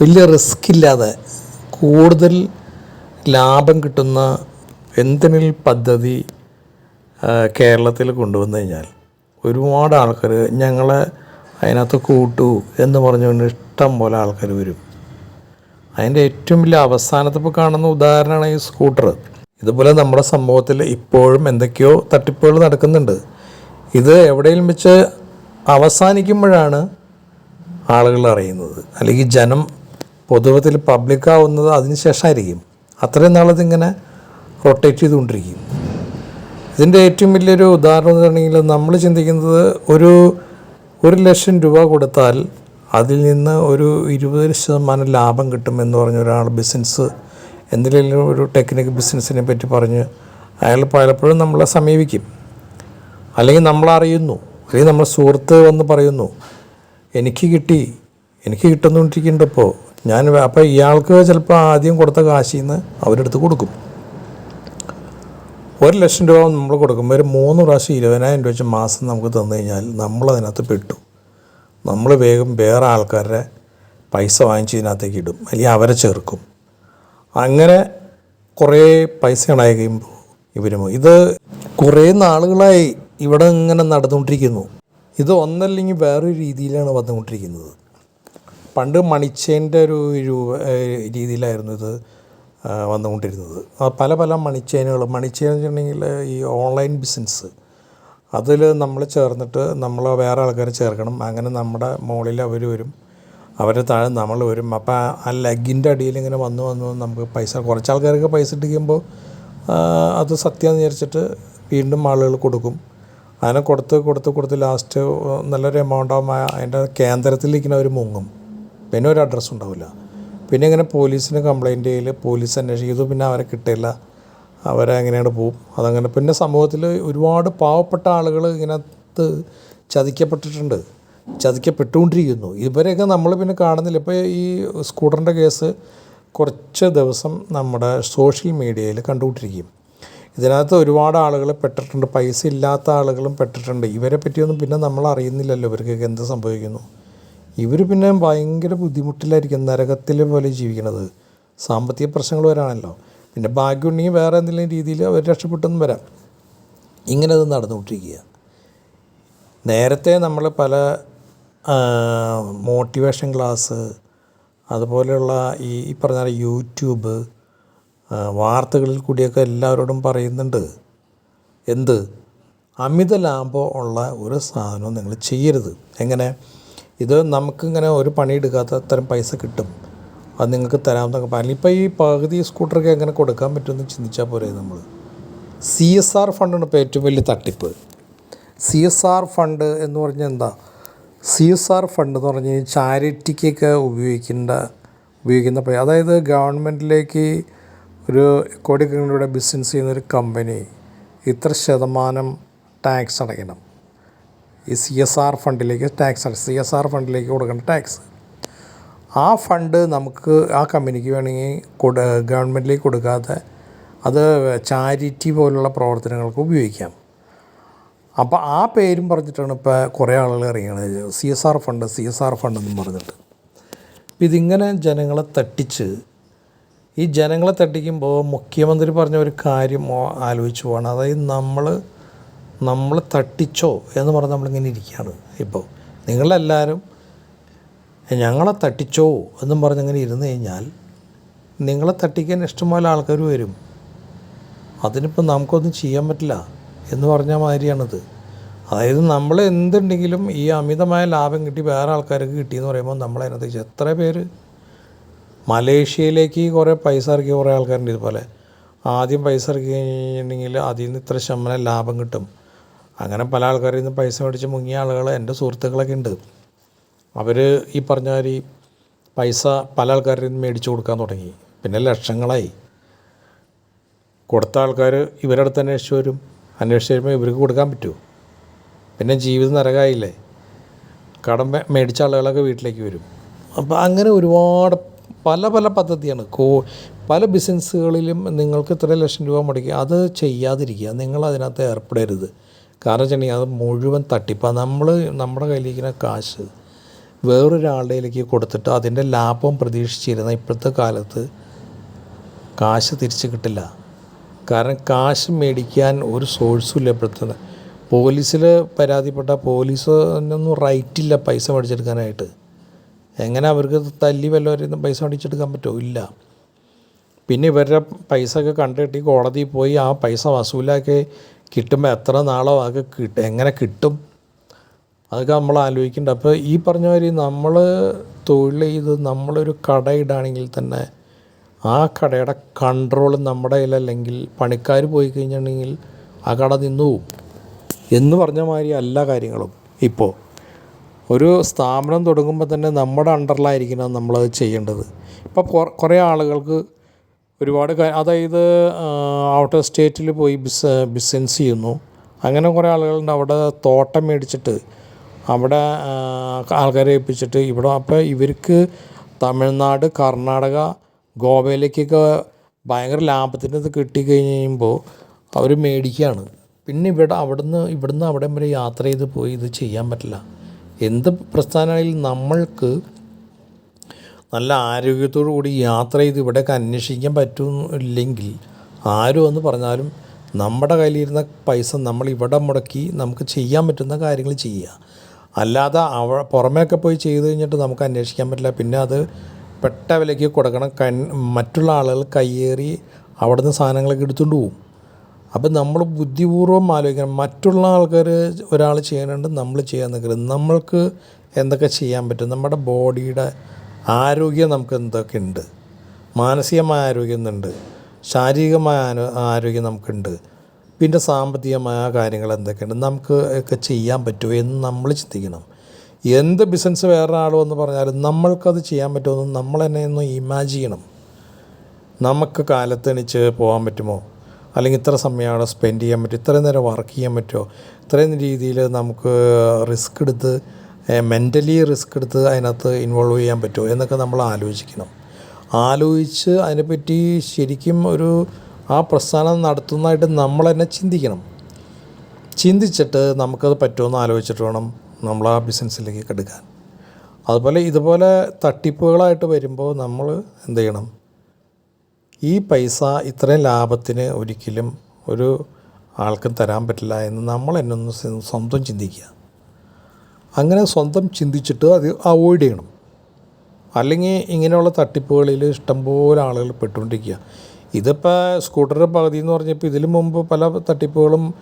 വലിയ റിസ്ക് ഇല്ലാതെ കൂടുതൽ ലാഭം കിട്ടുന്ന എന്തെങ്കിലും പദ്ധതി കേരളത്തിൽ കൊണ്ടുവന്നു കഴിഞ്ഞാൽ ഒരുപാട് ആൾക്കാർ ഞങ്ങളെ അതിനകത്ത് കൂട്ടു എന്ന് പറഞ്ഞുകൊണ്ട് ഇഷ്ടം പോലെ ആൾക്കാർ വരും. അതിന്റെ ഏറ്റവും വലിയ അവസാനത്ത് ഇപ്പോൾ കാണുന്ന ഉദാഹരണമാണ് ഈ സ്കൂട്ടർ ഇതുപോലെ നമ്മുടെ സംഭവത്തിൽ ഇപ്പോഴും എന്തൊക്കെയോ തട്ടിപ്പുകൾ നടക്കുന്നുണ്ട്. ഇത് എവിടെയും വെച്ച് അവസാനിക്കുമ്പോഴാണ് ആളുകൾ അറിയുന്നത്. അല്ലെങ്കിൽ ജനം പൊതുവത്തിൽ പബ്ലിക്കാവുന്നത് അതിന് ശേഷമായിരിക്കും അത്രയും നാളതിങ്ങനെ റൊട്ടേറ്റ് ചെയ്തുകൊണ്ടിരിക്കും. ഇതിന്റെ ഏറ്റവും വലിയൊരു ഉദാഹരണം എന്ന് പറഞ്ഞെങ്കിൽ നമ്മൾ ചിന്തിക്കുന്നത് ഒരു ഒരു ലക്ഷം രൂപ കൊടുത്താൽ അതിൽ നിന്ന് ഒരു ഇരുപത് ശതമാനം ലാഭം കിട്ടുമെന്ന് പറഞ്ഞ ഒരാൾ ബിസിനസ് എന്തിലെങ്കിലും ഒരു ടെക്നിക് ബിസിനസ്സിനെ പറ്റി പറഞ്ഞ് അയാൾ പലപ്പോഴും നമ്മളെ സമീപിക്കും. അല്ലെങ്കിൽ നമ്മളറിയുന്നു അല്ലെങ്കിൽ നമ്മൾ സുഹൃത്ത് വന്ന് പറയുന്നു എനിക്ക് കിട്ടി എനിക്ക് കിട്ടുന്നുകൊണ്ടിരിക്കുന്നുണ്ട് ഇപ്പോൾ ഞാൻ അപ്പോൾ ഇയാൾക്ക് ചിലപ്പോൾ ആദ്യം കൊടുത്ത കാശിൽ നിന്ന് അവരെടുത്ത് കൊടുക്കും. ഒരു ലക്ഷം രൂപ നമ്മൾ കൊടുക്കുമ്പോൾ ഒരു മൂന്ന് പ്രാവശ്യം ഇരുപതിനായിരം രൂപ വെച്ച് മാസം നമുക്ക് തന്നു കഴിഞ്ഞാൽ നമ്മളതിനകത്ത് പെട്ടു. നമ്മൾ വേഗം വേറെ ആൾക്കാരുടെ പൈസ വാങ്ങിച്ച് ഇതിനകത്തേക്ക് ഇടും. അല്ലെങ്കിൽ അവരെ ചേർക്കും. അങ്ങനെ കുറേ പൈസ ഉണ്ടായി കഴിയുമ്പോൾ ഇവരും ഇത് കുറേ നാളുകളായി ഇവിടെ ഇങ്ങനെ നടന്നുകൊണ്ടിരിക്കുന്നു. ഇത് ഒന്നല്ലെങ്കിൽ വേറൊരു രീതിയിലാണ് വന്നുകൊണ്ടിരിക്കുന്നത്. പണ്ട് മണിച്ചേന്റെ ഒരു രൂപ രീതിയിലായിരുന്നു ഇത് വന്നുകൊണ്ടിരുന്നത്. പല പല മണിച്ചേനുകൾ മണിച്ചേൻ എന്ന് വെച്ചിട്ടുണ്ടെങ്കിൽ ഈ ഓൺലൈൻ ബിസിനസ് അതിൽ നമ്മൾ ചേർന്നിട്ട് നമ്മൾ വേറെ ആൾക്കാരെ ചേർക്കണം. അങ്ങനെ നമ്മുടെ മുകളിൽ അവർ വരും. അവരെ താഴെ നമ്മൾ വരും. അപ്പോൾ ആ ലഗിന്റെ അടിയിൽ ഇങ്ങനെ വന്നു വന്ന് നമുക്ക് പൈസ കുറച്ച് ആൾക്കാർക്ക് പൈസ ഇട്ടിരിക്കുമ്പോൾ അത് സത്യം വിചാരിച്ചിട്ട് വീണ്ടും ആളുകൾ കൊടുക്കും. അതിനെ കൊടുത്ത് കൊടുത്ത് കൊടുത്ത് ലാസ്റ്റ് നല്ലൊരു എമൗണ്ട് ആകുമ്പോൾ അതിന്റെ കേന്ദ്രത്തിലിരിക്കുന്ന അവർ മുങ്ങും. പിന്നെ ഒരു അഡ്രസ്സ് ഉണ്ടാവില്ല. പിന്നെ ഇങ്ങനെ പോലീസിന് കംപ്ലൈന്റ് ചെയ്യൽ പോലീസ് അന്വേഷിക്കും. പിന്നെ അവരെ കിട്ടില്ല അവരെ എങ്ങനെയാണ് പോവും? അതങ്ങനെ. പിന്നെ സമൂഹത്തിൽ ഒരുപാട് പാവപ്പെട്ട ആളുകൾ ഇതിനകത്ത് ചതിക്കപ്പെട്ടിട്ടുണ്ട്. ചതിക്കപ്പെട്ടുകൊണ്ടിരിക്കുന്നു. ഇവരെയൊക്കെ നമ്മൾ പിന്നെ കാണുന്നില്ല. ഇപ്പോൾ ഈ സ്കൂട്ടറിന്റെ കേസ് കുറച്ച് ദിവസം നമ്മുടെ സോഷ്യൽ മീഡിയയിൽ കണ്ടുകൊണ്ടിരിക്കും. ഇതിനകത്ത് ഒരുപാട് ആളുകൾ പെട്ടിട്ടുണ്ട്. പൈസ ഇല്ലാത്ത ആളുകളും പെട്ടിട്ടുണ്ട്. ഇവരെ പറ്റിയൊന്നും പിന്നെ നമ്മൾ അറിയുന്നില്ലല്ലോ. ഇവർക്കൊക്കെ എന്ത് സംഭവിക്കുന്നു? ഇവർ പിന്നെ ഭയങ്കര ബുദ്ധിമുട്ടിലായിരിക്കും നരകത്തിലെ പോലെ ജീവിക്കണത്. സാമ്പത്തിക പ്രശ്നങ്ങൾ വരാണല്ലോ. പിന്നെ ഭാഗ്യമുണ്ടെങ്കിൽ വേറെ എന്തെങ്കിലും രീതിയിൽ അവർ രക്ഷപ്പെട്ടെന്നും വരാം. ഇങ്ങനെ അത് നടന്നുകൊണ്ടിരിക്കുക. നേരത്തെ നമ്മൾ പല മോട്ടിവേഷൻ ക്ലാസ് അതുപോലെയുള്ള ഈ പറഞ്ഞ യൂട്യൂബ് വാർത്തകളിൽ കൂടിയൊക്കെ എല്ലാവരോടും പറയുന്നുണ്ട്. എന്ത്? അമിത ലാഭം ഉള്ള ഒരു സാധനവും നിങ്ങൾ ചെയ്യരുത്. എങ്ങനെ? ഇത് നമുക്കിങ്ങനെ ഒരു പണിയെടുക്കാത്ത അത്തരം പൈസ കിട്ടും. അത് നിങ്ങൾക്ക് തരാമെന്നൊക്കെ പറഞ്ഞു ഇപ്പോൾ ഈ പകുതി സ്കൂട്ടറൊക്കെ എങ്ങനെ കൊടുക്കാൻ പറ്റുമെന്ന് ചിന്തിച്ചാൽ പോരെ നമ്മൾ. സി എസ് ആർ ഫണ്ടാണ് ഇപ്പോൾ ഏറ്റവും വലിയ തട്ടിപ്പ്. സി എസ് ആർ ഫണ്ട് എന്ന് പറഞ്ഞാൽ എന്താ? സി എസ് ആർ ഫണ്ട് എന്ന് പറഞ്ഞാൽ ചാരിറ്റിക്കൊക്കെ ഉപയോഗിക്കേണ്ട ഉപയോഗിക്കുന്ന പൈസ അതായത് ഗവൺമെന്റിലേക്ക് ഒരു കോടിക്കണക്കിലൂടെ ബിസിനസ് ചെയ്യുന്ന ഒരു കമ്പനി ഇത്ര ശതമാനം ടാക്സ് അടയ്ക്കണം. ഈ സി എസ് ആർ ഫണ്ടിലേക്ക് ടാക്സ് സി എസ് ആർ ഫണ്ടിലേക്ക് കൊടുക്കേണ്ട ടാക്സ് ആ ഫണ്ട് നമുക്ക് ആ കമ്പനിക്ക് വേണമെങ്കിൽ കൊടു ഗവൺമെന്റിലേക്ക് കൊടുക്കാതെ അത് ചാരിറ്റി പോലുള്ള പ്രവർത്തനങ്ങൾക്ക് ഉപയോഗിക്കാം. അപ്പോൾ ആ പേരും പറഞ്ഞിട്ടാണ് ഇപ്പോൾ കുറേ ആളുകൾ ഇറങ്ങിയത് C S R fund C S R fund എന്നും പറഞ്ഞിട്ട്. ഇതിങ്ങനെ ജനങ്ങളെ തട്ടിച്ച് ഈ ജനങ്ങളെ തട്ടിക്കുമ്പോൾ മുഖ്യമന്ത്രി പറഞ്ഞ ഒരു കാര്യം ആലോചിച്ച് പോകണം അതായത് നമ്മൾ നമ്മൾ തട്ടിച്ചോ എന്ന് പറഞ്ഞ് നമ്മളിങ്ങനെ ഇരിക്കുകയാണ്. ഇപ്പോൾ നിങ്ങളെല്ലാവരും ഞങ്ങളെ തട്ടിച്ചോ എന്നും പറഞ്ഞങ്ങനെ ഇരുന്ന് കഴിഞ്ഞാൽ നിങ്ങളെ തട്ടിക്കാൻ ഇഷ്ടംപോലെ ആൾക്കാർ വരും. അതിനിപ്പോൾ നമുക്കൊന്നും ചെയ്യാൻ പറ്റില്ല എന്ന് പറഞ്ഞ മാതിരിയാണിത്. അതായത് നമ്മൾ എന്തുണ്ടെങ്കിലും ഈ അമിതമായ ലാഭം കിട്ടി വേറെ ആൾക്കാർക്ക് കിട്ടിയെന്ന് പറയുമ്പോൾ നമ്മളതിനകത്ത് എത്ര പേര്? മലേഷ്യയിലേക്ക് കുറേ പൈസ ഇറക്കിയ കുറേ ആൾക്കാരുണ്ട് ഇതുപോലെ. ആദ്യം പൈസ ഇറക്കി കഴിഞ്ഞിട്ടുണ്ടെങ്കിൽ അതിൽ നിന്ന് ഇത്ര ശമനം ലാഭം കിട്ടും. അങ്ങനെ പല ആൾക്കാരിൽ നിന്ന് പൈസ മേടിച്ച് മുങ്ങിയ ആളുകൾ എന്റെ സുഹൃത്തുക്കളൊക്കെ ഉണ്ട്. അവർ ഈ പറഞ്ഞ മാതിരി പൈസ പല ആൾക്കാരിൽ നിന്ന് മേടിച്ചു കൊടുക്കാൻ തുടങ്ങി. പിന്നെ ലക്ഷങ്ങളായി. കൊടുത്ത ആൾക്കാർ ഇവരുടെ അടുത്ത് അന്വേഷിച്ച് വരും. അന്വേഷിച്ച് വരുമ്പോൾ ഇവർക്ക് കൊടുക്കാൻ പറ്റുമോ പിന്നെ ജീവിതം നരകമായില്ലേ കടം മേടിച്ച ആളുകളൊക്കെ വീട്ടിലേക്ക് വരും. അപ്പോൾ അങ്ങനെ ഒരുപാട് പല പല പദ്ധതിയാണ്. കോ പല ബിസിനസ്സുകളിലും നിങ്ങൾക്ക് ഇത്ര ലക്ഷം രൂപ മുടക്കി അത് ചെയ്യാതിരിക്കുക. നിങ്ങൾ അതിനകത്ത് ഏർപ്പെടരുത്. കാരണം വെച്ചിട്ടുണ്ടെങ്കിൽ അത് മുഴുവൻ തട്ടിപ്പാണ് നമ്മൾ നമ്മുടെ കയ്യിലിരിക്കുന്ന കാശ് വേറൊരാളുടെയിലേക്ക് കൊടുത്തിട്ട് അതിന്റെ ലാഭം പ്രതീക്ഷിച്ചിരുന്ന ഇപ്പോഴത്തെ കാലത്ത് കാശ് തിരിച്ച് കിട്ടില്ല. കാരണം കാശ് മേടിക്കാൻ ഒരു സോഴ്സും ഇല്ല ഇപ്പോഴത്തെ പോലീസിൽ പരാതിപ്പെട്ട പോലീസിനൊന്നും റൈറ്റില്ല പൈസ മേടിച്ചെടുക്കാനായിട്ട്. എങ്ങനെ അവർക്ക് തല്ലി വല്ലവരും പൈസ മേടിച്ചെടുക്കാൻ പറ്റുമോ? ഇല്ല. പിന്നെ ഇവരുടെ പൈസ ഒക്കെ കണ്ടുകിട്ടി കോടതിയിൽ പോയി ആ പൈസ വസൂലാക്കി കിട്ടുമ്പോൾ എത്ര നാളോ അതൊക്കെ കിട്ടും എങ്ങനെ കിട്ടും? അതൊക്കെ നമ്മൾ ആലോചിക്കേണ്ട അപ്പോൾ ഈ പറഞ്ഞ മാതിരി നമ്മൾ തൊഴിൽ ചെയ്ത് നമ്മളൊരു കടയിടാണെങ്കിൽ തന്നെ ആ കടയുടെ കൺട്രോൾ നമ്മുടെ കയ്യിലല്ലെങ്കിൽ പണിക്കാർ പോയി കഴിഞ്ഞിട്ടുണ്ടെങ്കിൽ ആ കട നിന്നു പോവും. എന്ന് പറഞ്ഞ മാതിരി എല്ലാ കാര്യങ്ങളും ഇപ്പോൾ ഒരു സ്ഥാപനം തുടങ്ങുമ്പോൾ തന്നെ നമ്മുടെ അണ്ടറിലായിരിക്കണം നമ്മളത് ചെയ്യേണ്ടത്. ഇപ്പോൾ കുറേ ആളുകൾക്ക് ഒരുപാട് അതായത് ഔട്ടർ സ്റ്റേറ്റിൽ പോയി ബിസ് ബിസിനസ് ചെയ്യുന്നു. അങ്ങനെ കുറേ ആളുകളുണ്ട്. അവിടെ തോട്ടം മേടിച്ചിട്ട് അവിടെ ആൾക്കാരെ ഏൽപ്പിച്ചിട്ട് ഇവിടെ അപ്പോൾ ഇവർക്ക് തമിഴ്നാട് കർണാടക ഗോവയിലേക്കൊക്കെ ഭയങ്കര ലാഭത്തിന്റെ ഇത് കിട്ടിക്കഴിഞ്ഞ് കഴിയുമ്പോൾ അവർ മേടിക്കുകയാണ് പിന്നെ ഇവിടെ അവിടുന്ന് ഇവിടുന്ന് അവിടെ വരെ യാത്ര ചെയ്ത് പോയി ഇത് ചെയ്യാൻ പറ്റില്ല. എന്ത് പ്രസ്ഥാനമാണെങ്കിലും നമ്മൾക്ക് നല്ല ആരോഗ്യത്തോടു കൂടി യാത്ര ചെയ്ത് ഇവിടെയൊക്കെ അന്വേഷിക്കാൻ പറ്റുന്നില്ലെങ്കിൽ ആരും എന്ന് പറഞ്ഞാലും നമ്മുടെ കയ്യിലിരുന്ന പൈസ നമ്മൾ ഇവിടെ മുടക്കി നമുക്ക് ചെയ്യാൻ പറ്റുന്ന കാര്യങ്ങൾ ചെയ്യുക. അല്ലാതെ അവ പുറമേയൊക്കെ പോയി ചെയ്ത് കഴിഞ്ഞിട്ട് നമുക്ക് അന്വേഷിക്കാൻ പറ്റില്ല. പിന്നെ അത് പെട്ട വിലയ്ക്ക് കൊടുക്കണം. കൺ മറ്റുള്ള ആളുകൾ കയ്യേറി അവിടുന്ന് സാധനങ്ങളൊക്കെ എടുത്തുകൊണ്ട് പോകും അപ്പം നമ്മൾ ബുദ്ധിപൂർവം ആലോചിക്കണം. മറ്റുള്ള ആൾക്കാർ ഒരാൾ ചെയ്യാനുണ്ട് നമ്മൾ ചെയ്യാൻ നിൽക്കരുത്. നമ്മൾക്ക് എന്തൊക്കെ ചെയ്യാൻ പറ്റും? നമ്മുടെ ബോഡിയുടെ ആരോഗ്യം നമുക്ക് എന്തൊക്കെ ഉണ്ട് മാനസികമായ ആരോഗ്യം ഉണ്ട് ശാരീരികമായ ആരോഗ്യം നമുക്കുണ്ട്. പിന്നെ സാമ്പത്തികമായ കാര്യങ്ങൾ എന്തൊക്കെയുണ്ട്? നമുക്ക് ഒക്കെ ചെയ്യാൻ പറ്റുമോ എന്ന് നമ്മൾ ചിന്തിക്കണം. എന്ത് ബിസിനസ് വേറെ എന്ന് പറഞ്ഞാലും നമ്മൾക്കത് ചെയ്യാൻ പറ്റുമെന്ന് നമ്മൾ തന്നെ ഒന്ന് ഇമാജിൻ ചെയ്യണം. നമുക്ക് കാലത്തെണിച്ച് പോകാൻ പറ്റുമോ? അല്ലെങ്കിൽ ഇത്ര സമയമാണ് സ്പെൻഡ് ചെയ്യാൻ പറ്റുമോ ഇത്രയും നേരം വർക്ക് ചെയ്യാൻ പറ്റുമോ? ഇത്രയും രീതിയിൽ നമുക്ക് റിസ്ക് എടുത്ത് മെന്റലി റിസ്ക് എടുത്ത് അതിനകത്ത് ഇൻവോൾവ് ചെയ്യാൻ പറ്റുമോ എന്നൊക്കെ നമ്മൾ ആലോചിക്കണം. ആലോചിച്ച് അതിനെപ്പറ്റി ശരിക്കും ഒരു ആ പ്രസ്ഥാനം നടത്തുന്നതായിട്ട് നമ്മൾ തന്നെ ചിന്തിക്കണം. ചിന്തിച്ചിട്ട് നമുക്കത് പറ്റുമെന്ന് ആലോചിച്ചിട്ട് വേണം നമ്മൾ ആ ബിസിനസ്സിലേക്ക് കെടുക്കാൻ. അതുപോലെ ഇതുപോലെ തട്ടിപ്പുകളായിട്ട് വരുമ്പോൾ നമ്മൾ എന്ത് ചെയ്യണം? ഈ പൈസ ഇത്രയും ലാഭത്തിന് ഒരിക്കലും ഒരു ആൾക്കും തരാൻ പറ്റില്ല എന്ന് നമ്മൾ എന്നൊന്ന് സ്വന്തം ചിന്തിക്കുക. അങ്ങനെ സ്വന്തം ചിന്തിച്ചിട്ട് അത് അവോയ്ഡ് ചെയ്യണം. അല്ലെങ്കിൽ ഇങ്ങനെയുള്ള തട്ടിപ്പുകളിൽ ഇഷ്ടംപോലെ ആളുകൾ പെട്ടുകൊണ്ടിരിക്കുക. ഇതിപ്പോൾ സ്കൂട്ടർ പകുതി എന്ന് പറഞ്ഞപ്പോൾ ഇതിനു മുമ്പ് പല തട്ടിപ്പുകളും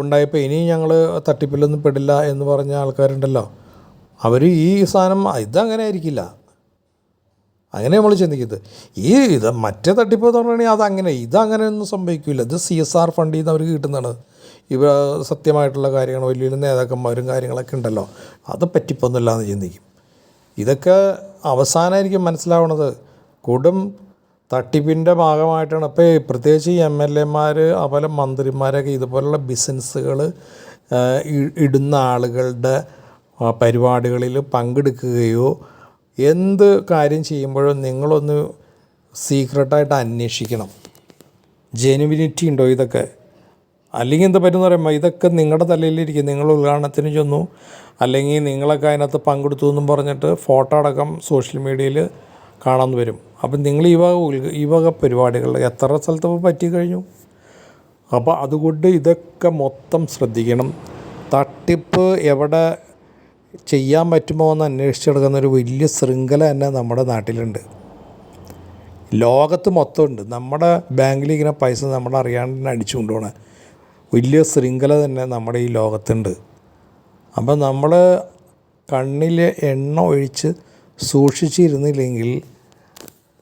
ഉണ്ടായപ്പോൾ ഇനി ഞങ്ങൾ തട്ടിപ്പിലൊന്നും പെടില്ല എന്ന് പറഞ്ഞ ആൾക്കാരുണ്ടല്ലോ. അവർ ഈ സാധനം ഇതങ്ങനെ ആയിരിക്കില്ല. അങ്ങനെ നമ്മൾ ചിന്തിക്കുന്നത് ഈ ഇത് മറ്റേ തട്ടിപ്പ് എന്ന് പറഞ്ഞാൽ അതങ്ങനെ ഇതങ്ങനെയൊന്നും സംഭവിക്കില്ല. ഇത് സി എസ് ആർ ഫണ്ടിൽ നിന്ന് അവർക്ക് കിട്ടുന്നതാണ്. ഇവ സത്യമായിട്ടുള്ള കാര്യങ്ങൾ വലിയ വലിയ നേതാക്കന്മാരും കാര്യങ്ങളൊക്കെ ഉണ്ടല്ലോ. അത് പറ്റിപ്പൊന്നുമില്ല എന്ന് ചിന്തിക്കും. ഇതൊക്കെ അവസാനമായിരിക്കും മനസ്സിലാവണത്. കൊടും തട്ടിപ്പിന്റെ ഭാഗമായിട്ടാണ്. ഇപ്പോൾ പ്രത്യേകിച്ച് ഈ എം എൽ എമാർ അതുപോലെ മന്ത്രിമാരൊക്കെ ഇതുപോലുള്ള ബിസിനസ്സുകൾ ഇടുന്ന ആളുകളുടെ പരിപാടികളിൽ പങ്കെടുക്കുകയോ എന്ത് കാര്യം ചെയ്യുമ്പോഴും നിങ്ങളൊന്ന് സീക്രട്ടായിട്ട് അന്വേഷിക്കണം. ജെനുവിനിറ്റി ഉണ്ടോ ഇതൊക്കെ? അല്ലെങ്കിൽ എന്താ പറ്റുമെന്ന് പറയുമ്പോൾ ഇതൊക്കെ നിങ്ങളുടെ തലയിലിരിക്കും. നിങ്ങൾ ഉദ്ഘാടനത്തിന് ചെന്നു അല്ലെങ്കിൽ നിങ്ങളൊക്കെ അതിനകത്ത് പങ്കെടുത്തു എന്നും പറഞ്ഞിട്ട് ഫോട്ടോ അടക്കം സോഷ്യൽ മീഡിയയിൽ കാണാൻ വരും. അപ്പം നിങ്ങൾ ഈ വക ഈ വക പരിപാടികൾ എത്ര സ്ഥലത്ത് പറ്റി കഴിഞ്ഞു? അപ്പോൾ അതുകൊണ്ട് ഇതൊക്കെ മൊത്തം ശ്രദ്ധിക്കണം. തട്ടിപ്പ് എവിടെ ചെയ്യാൻ പറ്റുമോ എന്ന് അന്വേഷിച്ചെടുക്കുന്ന ഒരു വലിയ ശൃംഖല തന്നെ നമ്മുടെ നാട്ടിലുണ്ട്. ലോകത്ത് മൊത്തമുണ്ട് നമ്മുടെ ബാങ്കിൽ ഇങ്ങനെ പൈസ നമ്മൾ അറിയാണ്ട് അടിച്ചു വലിയ ശൃംഖല തന്നെ നമ്മുടെ ഈ ലോകത്തുണ്ട്. അപ്പം നമ്മൾ കണ്ണിൽ എണ്ണ ഒഴിച്ച് സൂക്ഷിച്ചിരുന്നില്ലെങ്കിൽ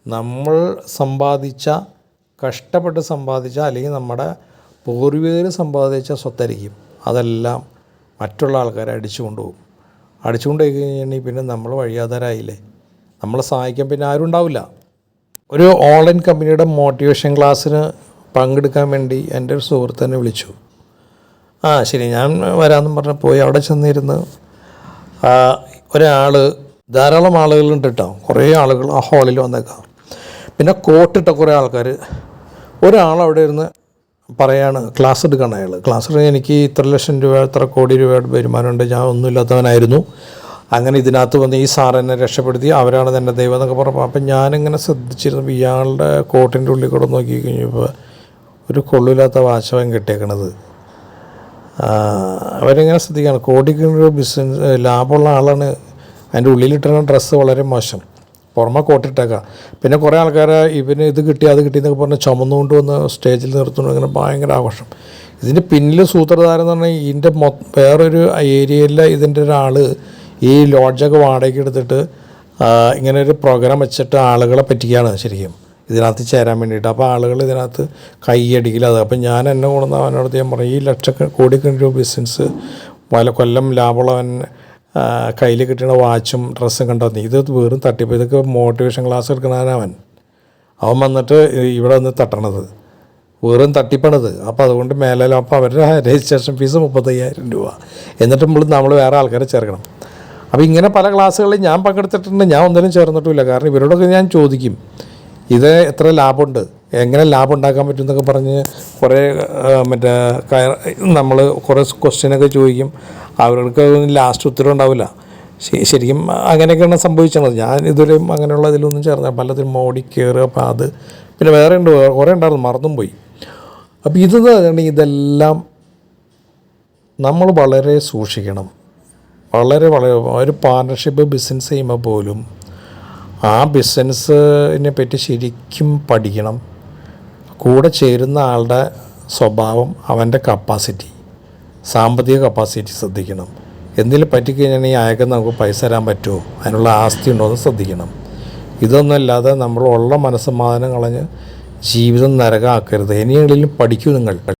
നമ്മൾ സമ്പാദിച്ച കഷ്ടപ്പെട്ട് സമ്പാദിച്ച അല്ലെങ്കിൽ നമ്മുടെ പൂർവികർ സമ്പാദിച്ച സ്വത്തായിരിക്കും. അതെല്ലാം മറ്റുള്ള ആൾക്കാരെ അടിച്ചു കൊണ്ടുപോകും. അടിച്ചു കൊണ്ടുപോയി കഴിഞ്ഞിട്ടുണ്ടെങ്കിൽ പിന്നെ നമ്മൾ വഴിയാതരായില്ലേ? നമ്മളെ സഹായിക്കാൻ പിന്നെ ആരും ഉണ്ടാവില്ല. ഒരു ഓൺലൈൻ കമ്പനിയുടെ മോട്ടിവേഷൻ ക്ലാസ്സിന് പങ്കെടുക്കാൻ വേണ്ടി എന്റെ ഒരു സുഹൃത്തിനെ വിളിച്ചു. ആ ശരി. ഞാൻ വരാമെന്നും പറഞ്ഞ് പോയി അവിടെ ചെന്നിരുന്ന് ഒരാൾ ധാരാളം ആളുകളുണ്ട് കേട്ടോ കുറേ ആളുകൾ ആ ഹാളിൽ വന്നേക്കാം. പിന്നെ കോട്ടിട്ട കുറേ ആൾക്കാർ ഒരാൾ അവിടെ ഇരുന്ന് പറയാണ് ക്ലാസ് എടുക്കണം അയാൾ ക്ലാസ് എടുക്കാൻ എനിക്ക് ഇത്ര ലക്ഷം രൂപ ഇത്ര കോടി രൂപയുടെ വരുമാനമുണ്ട്. ഞാൻ ഒന്നുമില്ലാത്തവനായിരുന്നു. അങ്ങനെ ഇതിനകത്ത് വന്ന് ഈ സാർ എന്നെ രക്ഷപ്പെടുത്തി. അവരാണ് എന്റെ ദൈവം എന്നൊക്കെ പറഞ്ഞപ്പോൾ അപ്പം ഞാനിങ്ങനെ ശ്രദ്ധിച്ചിരുന്നു. ഇയാളുടെ കോട്ടിന്റെ ഉള്ളിൽ കൂടെ നോക്കി കഴിഞ്ഞപ്പോൾ ഒരു കൊള്ളില്ലാത്ത വാശവൻ കെട്ടിയേക്കണത്. അവരിങ്ങനെ ശ്രദ്ധിക്കുകയാണ് കോടിക്കണക്കിന് ബിസിനസ് ലാഭമുള്ള ആളാണ്. അതിന്റെ ഉള്ളിലിട്ടുന്ന ഡ്രസ്സ് വളരെ മോശം. പുറമെ കോട്ടിട്ടേക്കാം. പിന്നെ കുറേ ആൾക്കാരെ ഇവന് ഇത് കിട്ടി അത് കിട്ടി എന്നൊക്കെ പറഞ്ഞ് ചുമന്നുകൊണ്ട് വന്ന് സ്റ്റേജിൽ നിർത്തുന്നു അങ്ങനെ ഭയങ്കര ആഘോഷം. ഇതിന്റെ പിന്നിൽ സൂത്രധാരൻ എന്ന് പറഞ്ഞാൽ ഇതിന്റെ മൊ വേറൊരു ഏരിയയിലെ ഇതിന്റെ ഒരാൾ ഈ ലോഡ്ജൊക്കെ വാടകയ്ക്ക് എടുത്തിട്ട് ഇങ്ങനെ ഒരു പ്രോഗ്രാം വെച്ചിട്ട് ആളുകളെ പറ്റിക്കുകയാണ് ശരിക്കും. ഇതിനകത്ത് ചേരാൻ വേണ്ടിയിട്ട്. അപ്പോൾ ആളുകൾ ഇതിനകത്ത് കൈയടിക്കില്ലാതെ അപ്പം ഞാൻ എന്നെ കൊണ്ടുവന്ന അവനോട് ഞാൻ പറയും ഈ ലക്ഷ കോടിക്കണക്കിന് രൂപ ബിസിനസ് പല കൊല്ലം ലാഭമുള്ളവൻ കയ്യിൽ കിട്ടുന്ന വാച്ചും ഡ്രസ്സും കണ്ടോ നീ ഇത് വെറും തട്ടിപ്പ്. ഇതൊക്കെ മോട്ടിവേഷൻ ക്ലാസ് എടുക്കണവൻ അവൻ. വന്നിട്ട് ഇവിടെ വന്ന് തട്ടണത്. വെറും തട്ടിപ്പണത്. അപ്പോൾ അതുകൊണ്ട് മേലെ അപ്പോൾ അവരുടെ രജിസ്ട്രേഷൻ ഫീസ് മുപ്പത്തയ്യായിരം രൂപ. എന്നിട്ട് നമ്മൾ നമ്മൾ വേറെ ആൾക്കാരെ ചേർക്കണം. അപ്പോൾ ഇങ്ങനെ പല ക്ലാസ്സുകളിൽ ഞാൻ പങ്കെടുത്തിട്ടുണ്ട്. ഞാൻ ഒന്നിനും ചേർന്നിട്ടില്ല. കാരണം ഇവരോടൊക്കെ ഞാൻ ചോദിക്കും. ഇത് എത്ര ലാഭമുണ്ട്? എങ്ങനെ ലാഭം ഉണ്ടാക്കാൻ പറ്റും എന്നൊക്കെ പറഞ്ഞ് കുറേ മറ്റേ മറ്റേ നമ്മൾ കുറേ ക്വസ്റ്റ്യനൊക്കെ ചോദിക്കും. അവർക്ക് ലാസ്റ്റ് ഉത്തരം ഉണ്ടാവില്ല. ശരിക്കും അങ്ങനെയൊക്കെയാണ് സംഭവിച്ചത്. ഞാൻ ഇതുവരെയും അങ്ങനെയുള്ള ഇതിലൊന്നും ചേർന്ന പലതിലും മോടി കയറുക അപ്പോൾ അത് പിന്നെ വേറെ ഉണ്ട് കുറേ ഉണ്ടായിരുന്നു മറന്നും പോയി അപ്പോൾ ഇത് ഇതെല്ലാം നമ്മൾ വളരെ സൂക്ഷിക്കണം. വളരെ വളരെ ഒരു പാർട്ണർഷിപ്പ് ബിസിനസ് ചെയ്യുമ്പോൾ പോലും ആ ബിസിനസ്സിനെ പറ്റി ശരിക്കും പഠിക്കണം. കൂടെ ചേരുന്ന ആളുടെ സ്വഭാവം അവന്റെ കപ്പാസിറ്റി സാമ്പത്തിക കപ്പാസിറ്റി ശ്രദ്ധിക്കണം. എന്തെങ്കിലും പറ്റിക്കഴിഞ്ഞാൽ ഈ അയക്കം നമുക്ക് പൈസ തരാൻ പറ്റുമോ? അതിനുള്ള ആസ്തി ഉണ്ടോ എന്ന് ശ്രദ്ധിക്കണം. ഇതൊന്നും അല്ലാതെ നമ്മൾ ഉള്ള മനസ്സമാധാനം കളഞ്ഞ് ജീവിതം നരകമാക്കരുത്. ഇനിയെങ്കിലും പഠിക്കൂ നിങ്ങൾ.